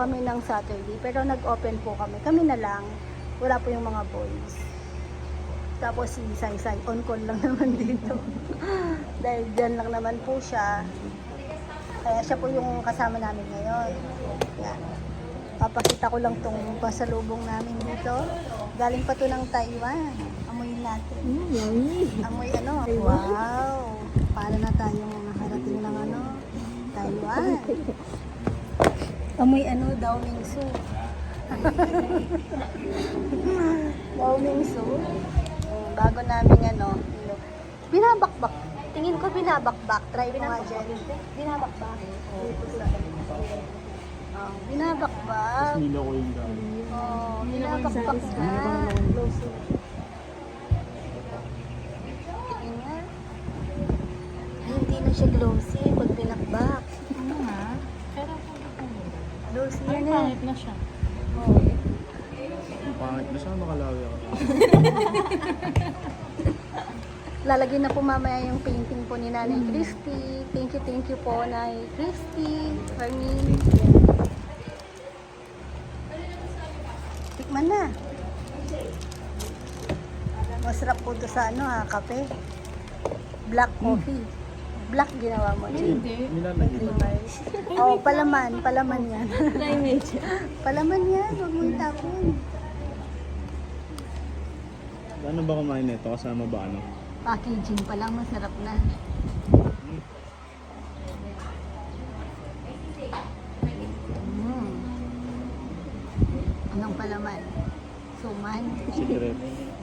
kami ng Saturday, pero nag-open po kami. Kami na lang. Wala po yung mga boys. Tapos si Sai-Sai, on call lang naman dito. Dahil dyan lang naman po siya. Kaya siya po yung kasama namin ngayon. Yan. Papakita ko lang tong pasalubong namin dito. Galing pa to ng Taiwan. Amoy natin. Amoy ano? Wow! Para na tayong nakarating ng ano? Taiwan. Amoy ano? Daomingsu. Daomingsu. Mm, Bago namin ano? Binabakbak. Tingin ko binabakbak. Try mo nga dyan. Binabakbak. Oh, binabakbak. Nilo ko yung dami. Oh, binabakbak na. Ay, hindi na siya glossy pag binakbak. Ano Glossy ay, eh. pangit na siya. Oh. Ang pangit na siya, makalawi ako. Lalagyan na po mamaya yung painting po ni Nanay Christy. Thank you, thank you po, Nanay Christy. Fermin. Tikman na. Masarap po to sa ano ha, kape. Black coffee. Black ginawa mo. Hindi. Dreamers. Oh, palaman. Palaman yan. Climate. palaman yan. Huwag mo itapon. Ano ba kumain nito? Kasama ba ano? Packaging pa lang, masarap na. Mm. Anong palaman? Suman? Secret.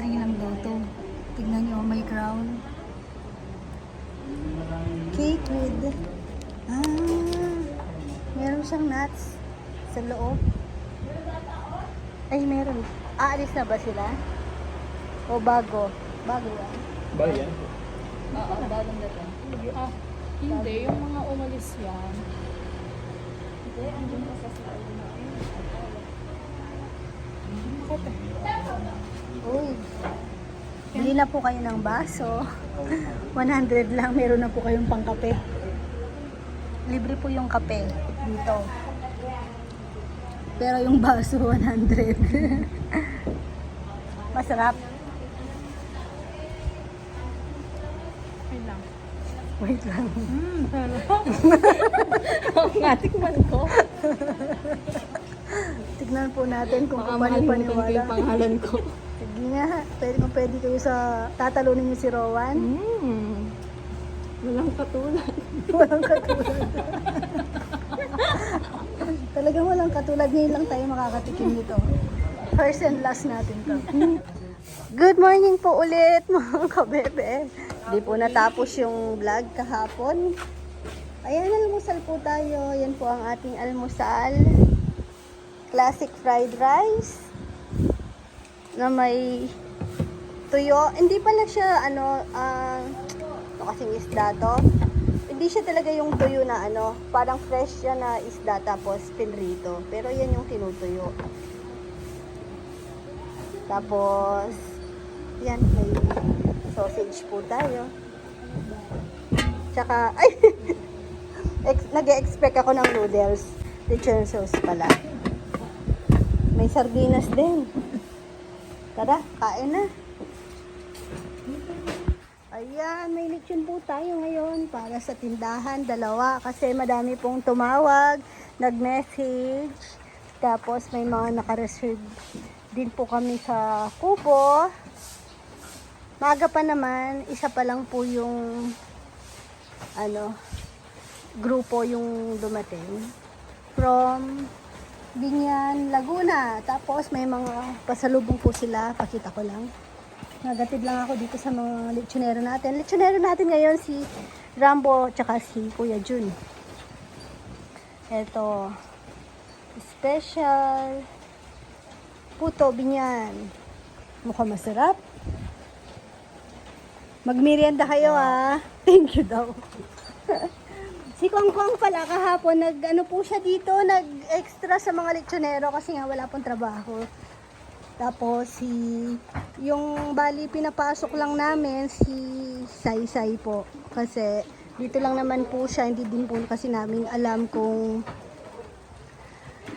Panghari ng loto. Tignan nyo, may crown. Cake with... Ah, meron siyang nuts sa loob. Ay, meron. Aalis na ba sila? O bago? Bago yan. Ba yan? Oo, bagong dating. Ah, hindi. Yung mga umalis yan. Hindi, andun pa sa sila. Uy, bili na po kayo ng baso. 100 lang, meron na po kayong pangkape. Libre po yung kape dito. Pero yung baso, 100. Masarap. Wait lang. Wait lang. Hmm, sarap. Ang natikman ko. Tignan po natin kung Baka paano makalimutan ko paniwala. yung pangalan ko. Nga, pwede kung pwede kayo sa tatalunin niyo si Rowan. Hmm. Walang katulad. Walang katulad. Talagang walang katulad. Ngayon lang tayo makakatikim nito. First and last natin to. Good morning po ulit mga kabebe. Di po natapos yung vlog kahapon. Ayan, almusal po tayo. Yan po ang ating almusal. Classic fried rice na may tuyo. Hindi pala siya ano, ah, ito kasing isda to. Hindi siya talaga yung tuyo na ano, parang fresh siya na isda tapos pinrito. Pero yan yung tinutuyo. Tapos, yan, may sausage po tayo. Tsaka, ay, ex- nag-expect ako ng noodles. Lechon sauce pala. May sardinas din. Tara, kain na. Ayan, may lechon po tayo ngayon para sa tindahan, dalawa. Kasi madami pong tumawag, nag-message. Tapos may mga naka-reserve din po kami sa kubo. Maga pa naman, isa pa lang po yung ano, grupo yung dumating from Binyan, Laguna. Tapos may mga pasalubong po sila, pakita ko lang. Nagatid lang ako dito sa mga lechonero natin. Lechonero natin ngayon si Rambo tsaka si Kuya Jun. Ito, special puto binyan. Mukhang masarap. Magmerienda kayo ah. Thank you daw. Si Kong Kong pala kahapon, nag, ano po siya dito, nag-extra sa mga lechonero kasi nga wala pong trabaho. Tapos si, yung bali pinapasok lang namin si Sai Sai po. Kasi dito lang naman po siya, hindi din po kasi namin alam kung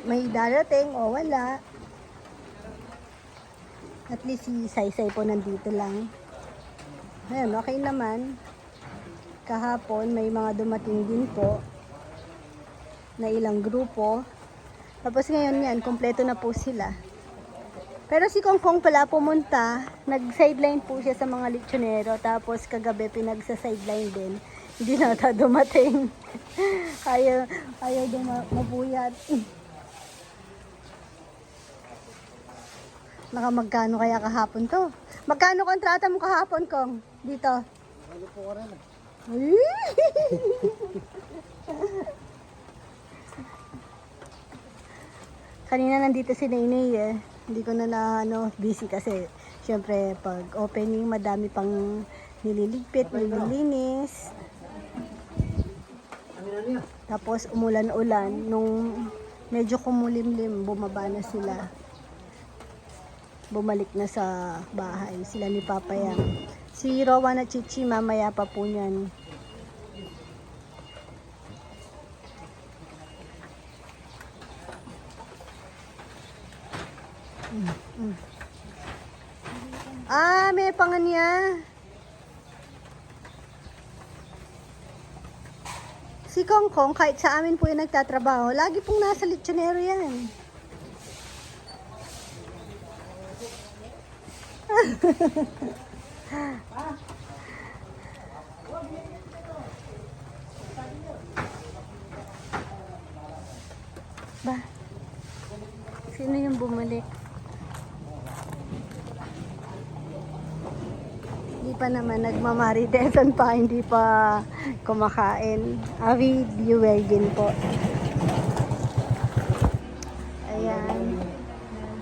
may darating o wala. At least si Sai Sai po nandito lang. Ayun, okay naman kahapon may mga dumating din po na ilang grupo. Tapos ngayon yan, kompleto na po sila. Pero si Kong Kong pala pumunta, nag-sideline po siya sa mga lechonero. Tapos kagabi pinagsa-sideline din. Hindi na dumating. ayaw, ayaw duma- mabuyat. Naka magkano kaya kahapon to? Magkano kontrata mo kahapon, Kong? Dito? Ay! Kanina nandito si Nainay eh. Hindi ko na na ano, busy kasi syempre pag opening madami pang nililigpit, nililinis. Tapos umulan-ulan nung medyo kumulimlim, bumaba na sila. Bumalik na sa bahay sila ni Papa Yang. Si Rowan at Chichi mamaya pa po niyan. Ah, may pangan niya. Si Kong Kong, kahit sa amin po yung nagtatrabaho, lagi pong nasa lechonero yan. Ba? Sino yung bumalik? Hindi pa naman nagmamaritesan pa, hindi pa kumakain. Avi din po. Ayan.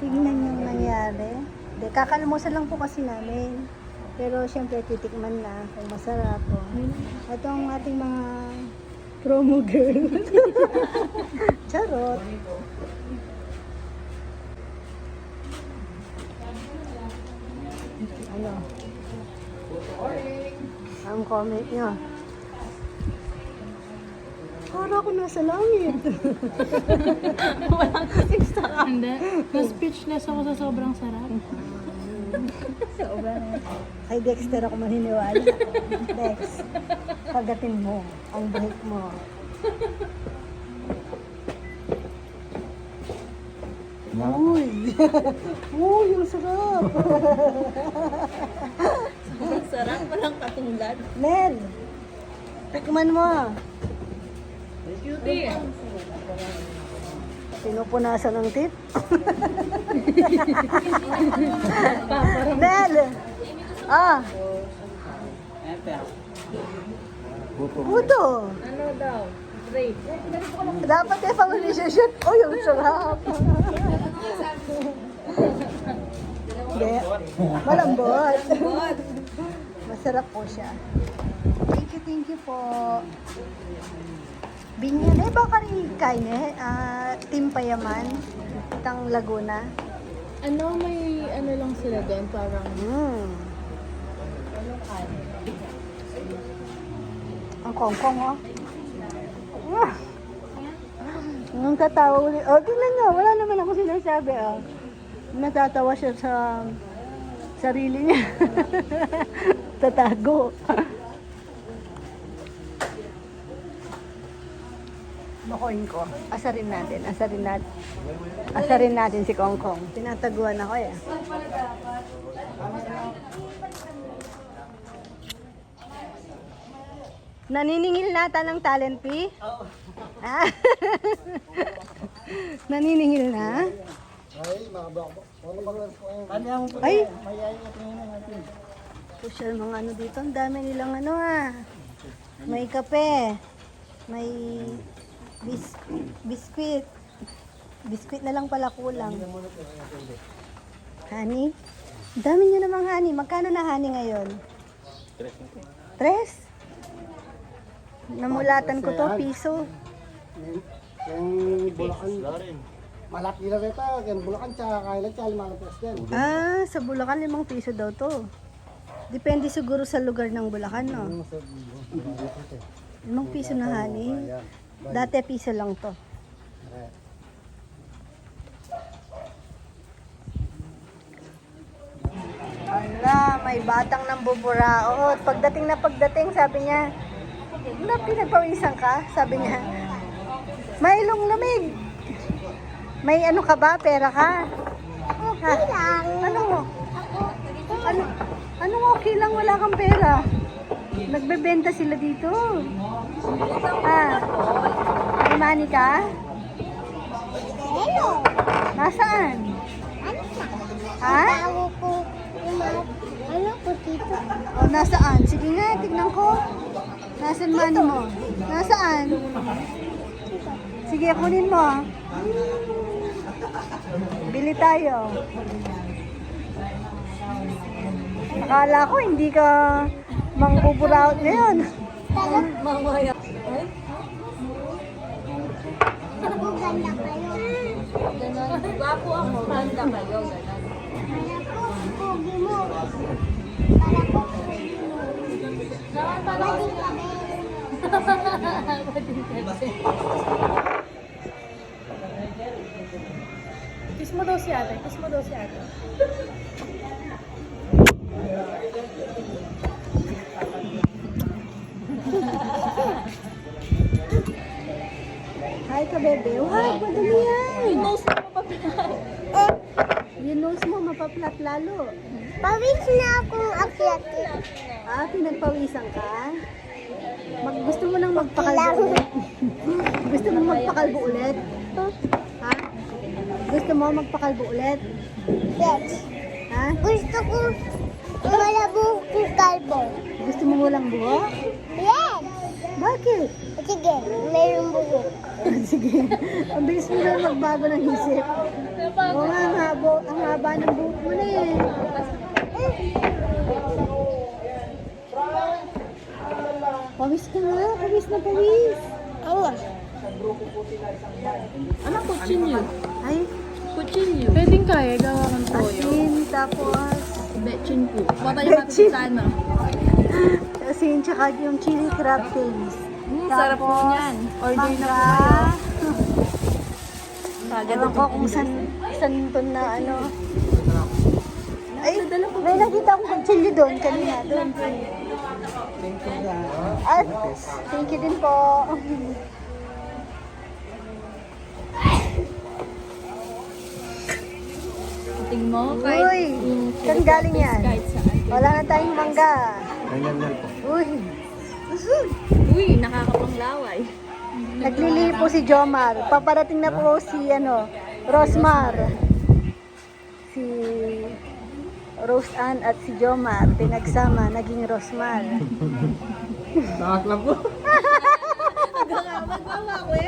Tingnan yung nangyari. De, kakalmusan lang po kasi namin. Pero syempre titikman na kung masarap po. Ito ang ating mga promo girl. Charot. Ano? Ang comment niya. Para ako nasa langit. Hindi. Na-speechless ako sa sobrang sarap. Kay Dexter ako maniniwala. Dex, pagatin mo ang break mo. Uy! Uy, ang sarap! Sobrang sarap. Walang katulad. Mel! Tikman mo. Cutie. Pinupunasan ng tip. Mel! Ah! Puto! Ano daw? Great. Dapat eh, pang shoot. Oh, yung sarap. Hindi. Malambot. Masarap po siya. Thank you, thank you po. Binyan eh, baka rin kaine. Ah, Team Payaman. Tang Laguna. Ano, may ano lang sila doon, parang Mm. Ang kongkong, oh. Ah. Ang tatawa ulit. Oh, tingnan nyo. Wala naman ako sinasabi, oh. Natatawa siya sa sarili niya. Tatago. Makoin ko. Asarin natin. Asarin natin. Asarin natin si Kongkong. Tinataguan ako eh. Naniningil nata ng talent fee? Oo. Ah. Naniningil na? Ay, Social mga ano dito, ang dami nilang ano ah. May kape, may bis biskwit. Biskwit na lang pala kulang. Honey? Dami nyo namang honey. Magkano na honey ngayon? Tres? Namulatan ko to, piso. Yung Bulacan, malaki na rin ito. Yung Bulacan, tsaka kailan, tsaka limang pesos din. Ah, sa Bulacan, limang piso daw to. Depende siguro sa lugar ng Bulacan, no? Limang piso na honey. Dati piso lang to. Ala, may batang nang buburao. Pagdating na pagdating, sabi niya, na pinagpawisan ka? Sabi niya, may ilong lamig. May ano ka ba? Pera ka? Okay lang. Ano mo? Ano, anong okay lang? Wala kang pera. Nagbebenta sila dito. Ah, money ka? Hello. Nasaan? Ano? Ha? Ano ko dito? O, nasaan? Sige nga, tignan ko. Nasaan money mo? Nasaan? Sige, kunin mo. Bili tayo. Akala ko hindi ka mangbuburaot ngayon. Mamaya. Ako ganda kayo. Ganon. Gwapo ako. Ganda kayo. Ganon. Pogi mo. Para ko, pogi mo. Bading kami. Kiss mo daw si ate. Kiss mo daw si ate. Ka, bebe. Wow, madali yan. Yung nose mo mapaplat. Yung nose mo mapaplat lalo. Pawis na akong akyat. Ah, pinagpawisan ka? Mag, gusto mo nang magpakalbo ulit? gusto mo magpakalbo ulit? Ha? Gusto mo magpakalbo ulit? Yes. Ha? Gusto ko malabo kong kalbo. Gusto mo walang buhok? Yes. Bakit? Sige, mayroong buhok. Sige. Ang bilis mo na magbago ng isip. Oo nga, ang haba, ang haba ng buhok mo na eh. Pawis ka nga. Pawis na pawis. Ano? Ano kutsinyo? Ay, Kutsinyo. Pwedeng kaya gawa ng toyo. asin, tapos Betchin po. Bata yung Betchin. sana. asin, tsaka yung chili crab taste. Sarap po niyan. Order na po kayo. Ewan ko kung san, san to na ano. Ay, may nakita akong kutsilyo doon kanina. Doon. At, thank you din po. Ting mo, Uy, saan galing yan? kahit. Wala na tayong mangga. Ganyan yan po. Uy, Uy, nakakapanglaway. naglilipo si Jomar. Paparating na po si ano, Rosmar. Si Rose Ann at si Jomar pinagsama, naging Rosmar. Nakaklap po.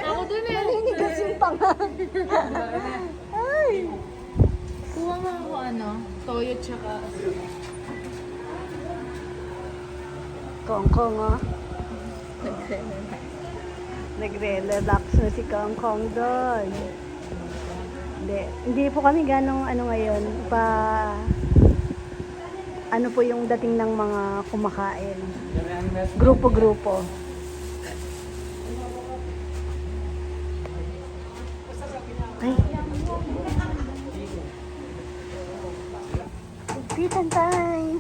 Ako dun eh. Naninigas yung panga. Ay. Kuha nga ako ano, toyo tsaka Kongkong oh. Nagre-relax na si Kongkong doon. Hindi, hindi po kami ganong ano ngayon, pa ano po yung dating ng mga kumakain. Grupo-grupo. Ay. Pitan time.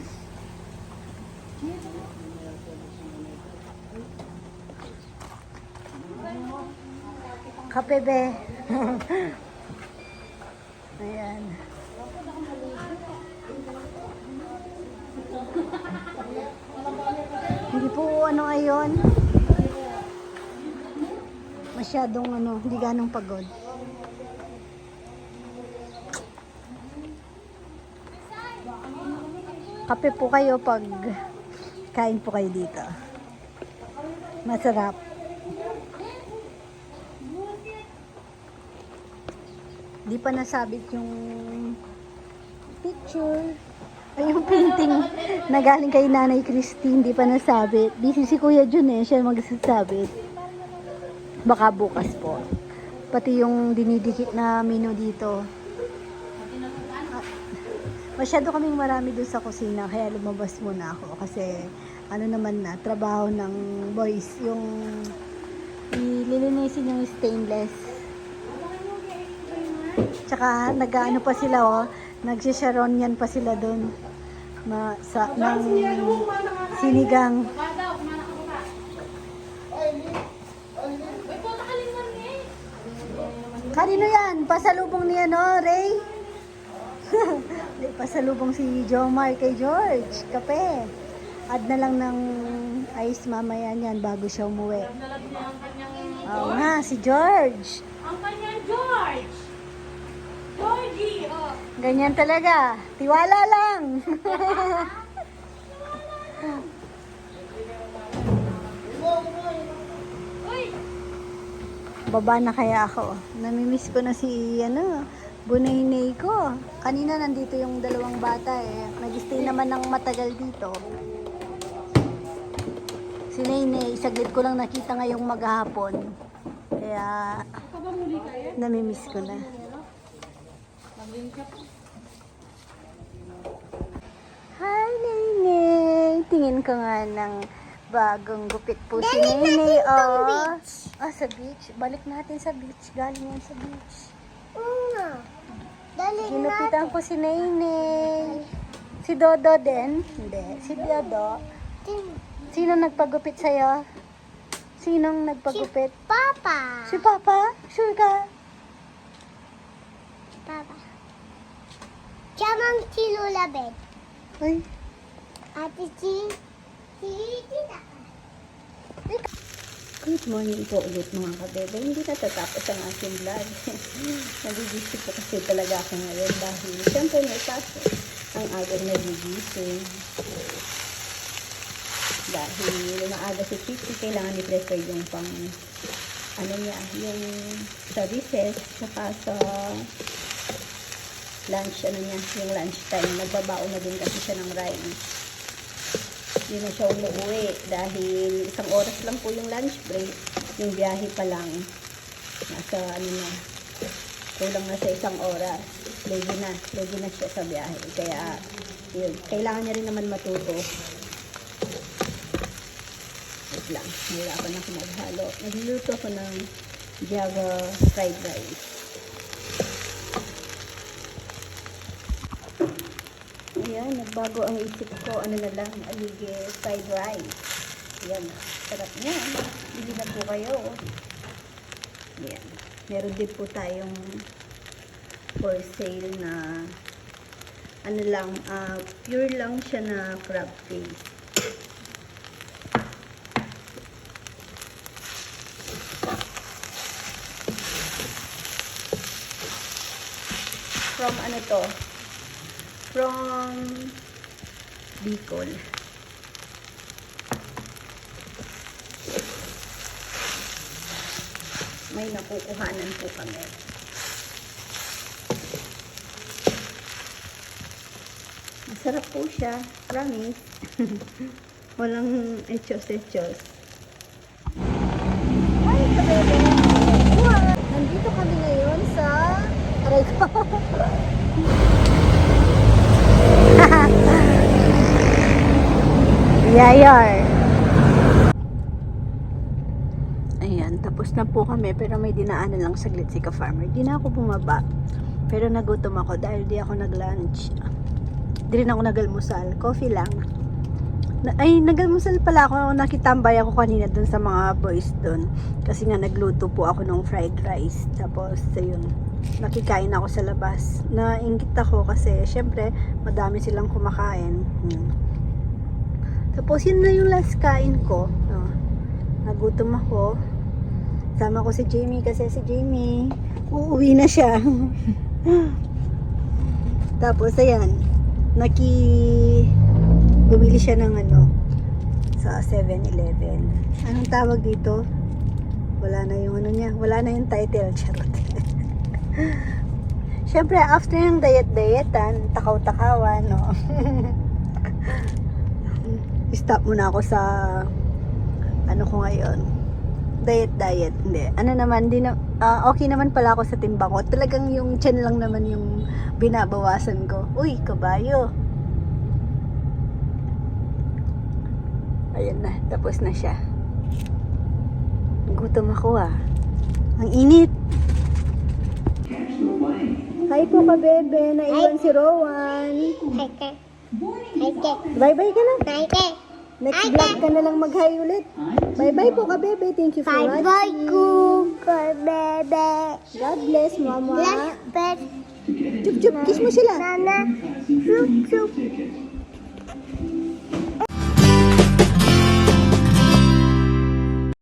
Kape be. Ayan. Hindi po ano ngayon. Masyadong ano, hindi ganong pagod. Kape po kayo pag kain po kayo dito. Masarap. Di pa nasabit yung picture. Ay, yung painting na galing kay Nanay Christine, hindi pa nasabit. Busy si Kuya Jun eh, siya magsasabit. Baka bukas po. Pati yung dinidikit na menu dito. Ah, Masyado kaming marami doon sa kusina, kaya lumabas muna ako. Kasi ano naman na, trabaho ng boys, yung ililinisin yung stainless. Tsaka nag-ano pa sila oh, nagsisharon yan pa sila doon. Ma, sa, ng sinigang. Kanino yan? Pasalubong niya no, Ray? Pasalubong si Jomar kay George. Kape. Add na lang ng ice mamaya niyan bago siya umuwi. Oo nga, si George. Ang kanyang George! Georgie! Oh. Ganyan talaga. Tiwala lang. Baba na kaya ako. Namimiss ko na si, ano, bunaynay ko. Kanina nandito yung dalawang bata eh. Nag-stay naman ng matagal dito. Si Naynay, saglit ko lang nakita ngayong maghapon. Kaya, namimiss ko na. Hi, Naynay! Tingin ko nga ng bagong gupit po si Naynay. Oh. Ah, sa beach. Balik natin sa beach. Galing yan sa beach. Dali Ginupitan ko si Naynay. Si Dodo din? Hindi. Si Dodo. Sino nagpagupit sa'yo? Sinong nagpagupit? Papa! Si Papa? Sure ka? Papa. Chamang si Lola Bed. Ay, Ate si... Si Tita. Good morning po ulit mga kabebe. Hindi natatapos ang aking vlog. Nagigisip po kasi talaga ako ngayon dahil siyempre may pasok ang agang nagigising. Dahil maaga si Titi, kailangan i-prepare yung pang ano niya, yung sa recess, saka sa lunch, ano niya, yung lunch time. Nagbabaon na din kasi siya ng rice hindi na siya umuwi dahil isang oras lang po yung lunch break. Yung biyahe pa lang. Nasa ano na, kulang na sa isang oras. Ready na, ready na siya sa biyahe. Kaya, yun, kailangan niya rin naman matuto. Wait lang, nahirapan ako maghalo. Nagluluto ko ng Java fried rice. Ayan, nagbago ang isip ko. Ano na lang, alige fried rice. Ayan, sarap niya. Bili na po kayo. Ayan. Meron din po tayong for sale na ano lang, ah, pure lang siya na crab paste. From ano to? from Bicol. May nakukuhanan po kami. Masarap po siya. Promise. Walang echos-echos. Hi, kabebe! Nandito kami ngayon sa... Aray ko. Yayar. Ayan, tapos na po kami pero may dinaanan lang saglit si ka-farmer. Di na ako bumaba. Pero nagutom ako dahil di ako nag-lunch. Di rin ako nag-almusal. Coffee lang. Na- Ay, nag-almusal pala ako. Nakitambay ako kanina dun sa mga boys dun. Kasi nga nagluto po ako ng fried rice. Tapos, ayun. Nakikain ako sa labas. Nainggit ako kasi syempre madami silang kumakain. Hmm. Tapos yun na yung last kain ko. Oh, nagutom ako. Sama ko si Jamie kasi si Jamie uuwi na siya. Tapos ayan, naki bumili siya ng ano sa 7-Eleven. Anong tawag dito? Wala na yung ano niya, wala na yung title, charot. Siyempre, after yung diet-dietan, takaw-takawan, no? Stop muna ako sa, ano ko ngayon, diet-diet. Hindi. Ano naman, di na, ah, okay naman pala ako sa timbang ko. Talagang yung chan lang naman yung binabawasan ko. Uy, kabayo. Ayan na, tapos na siya. Gutom ako ah. Ang init. Hi po ka, bebe. Naiwan si Rowan. Hi, Ke. Hi, Ke. Bye-bye ka na. Hi, Ke. Next vlog ka na lang mag-hi ulit. Bye-bye po ka, bebe. Thank you for watching. Bye-bye, Google, bebe. God bless, mama. Let's bet. Chup-chup. Kiss mo sila. Nana. Chup, chup.